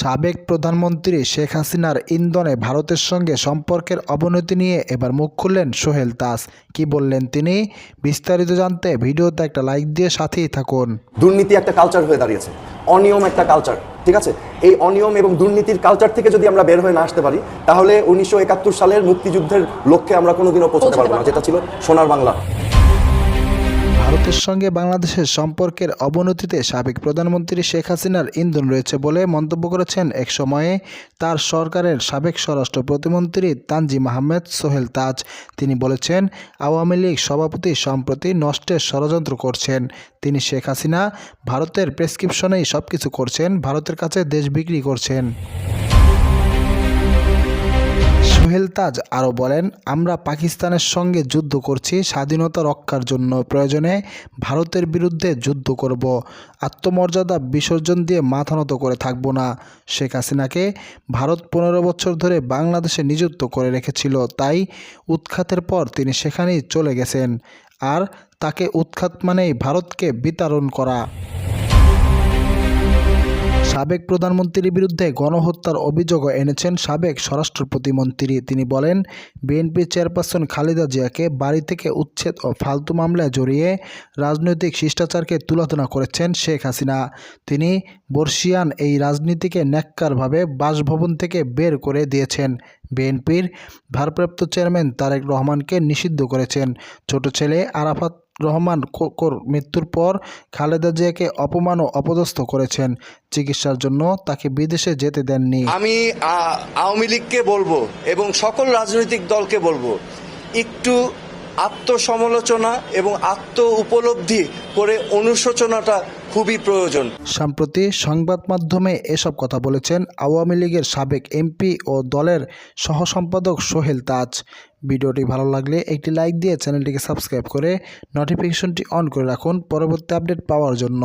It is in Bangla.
সাবেক প্রধানমন্ত্রী শেখ হাসিনার ইন্ধনে ভারতের সঙ্গে সম্পর্কের অবনতি নিয়ে এবার মুখ খুললেন সোহেল দাস। কি বললেন তিনি? বিস্তারিত জানতে ভিডিওতে একটা লাইক দিয়ে সাথেই থাকুন। দুর্নীতি একটা কালচার হয়ে দাঁড়িয়েছে। অনিয়ম একটা কালচার ঠিক আছে? এই অনিয়ম এবং দুর্নীতির কালচার থেকে যদি আমরা বের হয়ে না আসতে পারি, তাহলে উনিশশো একাত্তর সালের মুক্তিযুদ্ধের লক্ষ্যে আমরা কোনোদিনও পৌঁছতে পারব না, যেটা ছিল সোনার বাংলা। ভারতের সঙ্গে বাংলাদেশের সম্পর্কের অবনতিতে সাবেক প্রধানমন্ত্রী শেখ হাসিনার ইন্ধন রয়েছে বলে মন্তব্য করেছেন এক সময়ে তার সরকারের সাবেক স্বরাষ্ট্র প্রতিমন্ত্রী তানজিম আহমেদ সোহেল তাজ। তিনি বলেছেন, আওয়ামী লীগ সভাপতি সম্প্রতি নষ্টের ষড়যন্ত্র করছেন। তিনি শেখ হাসিনা, ভারতের প্রেসক্রিপশনেই সব কিছু করছেন, ভারতের কাছে দেশ বিক্রি করছেন। সোহেল তাজ আরও বলেন, আমরা পাকিস্তানের সঙ্গে যুদ্ধ করছি, স্বাধীনতা রক্ষার জন্য প্রয়োজনে ভারতের বিরুদ্ধে যুদ্ধ করব। আত্মমর্যাদা বিসর্জন দিয়ে মাথা নত করে থাকব না। শেখ হাসিনাকে ভারত পনেরো বছর ধরে বাংলাদেশে নিযুক্ত করে রেখেছিল। তাই উৎখাতের পর তিনি সেখানেই চলে গেছেন। আর তাকে উৎখাত মানেই ভারতকে বিতাড়ন করা। সাবেক প্রধানমন্ত্রীর বিরুদ্ধে গণহত্যার অভিযোগও এনেছেন সাবেক স্বরাষ্ট্র প্রতিমন্ত্রী। তিনি বলেন বিএনপি চেয়ারপারসন খালেদা জিয়াকে বাড়ি থেকে উচ্ছেদ ও ফালতু মামলায় জড়িয়ে রাজনৈতিক শিষ্টাচারকে তুলাধনা করেছেন শেখ হাসিনা। তিনি বর্ষিয়ান এই রাজনীতিকে ন্যাক্কারভাবে বাসভবন থেকে বের করে দিয়েছেন। বিএনপির ভারপ্রাপ্ত চেয়ারম্যান তারেক রহমানকে নিষিদ্ধ করেছেন। ছোট ছেলে আরাফাত রহমান কোকর মৃত্যুর পর খালেদা জিয়াকে অপমান ও অপদস্থ করেছেন। চিকিৎসার জন্য তাকে বিদেশে যেতে দেননি। আমি আওয়ামী লীগকে বলব এবং সকল রাজনৈতিক দলকে বলব, একটু আত্মসমালোচনা এবং আত্ম উপলব্ধি করে অনুশোচনাটা খুবই প্রয়োজন। সম্প্রতি সংবাদ মাধ্যমে এসব কথা বলেছেন আওয়ামী লীগের সাবেক এমপি ও দলের সহসম্পাদক সোহেল তাজ। ভিডিওটি ভালো লাগলে একটি লাইক দিয়ে চ্যানেলটিকে সাবস্ক্রাইব করে নোটিফিকেশনটি অন করে রাখুন পরবর্তী আপডেট পাওয়ার জন্য।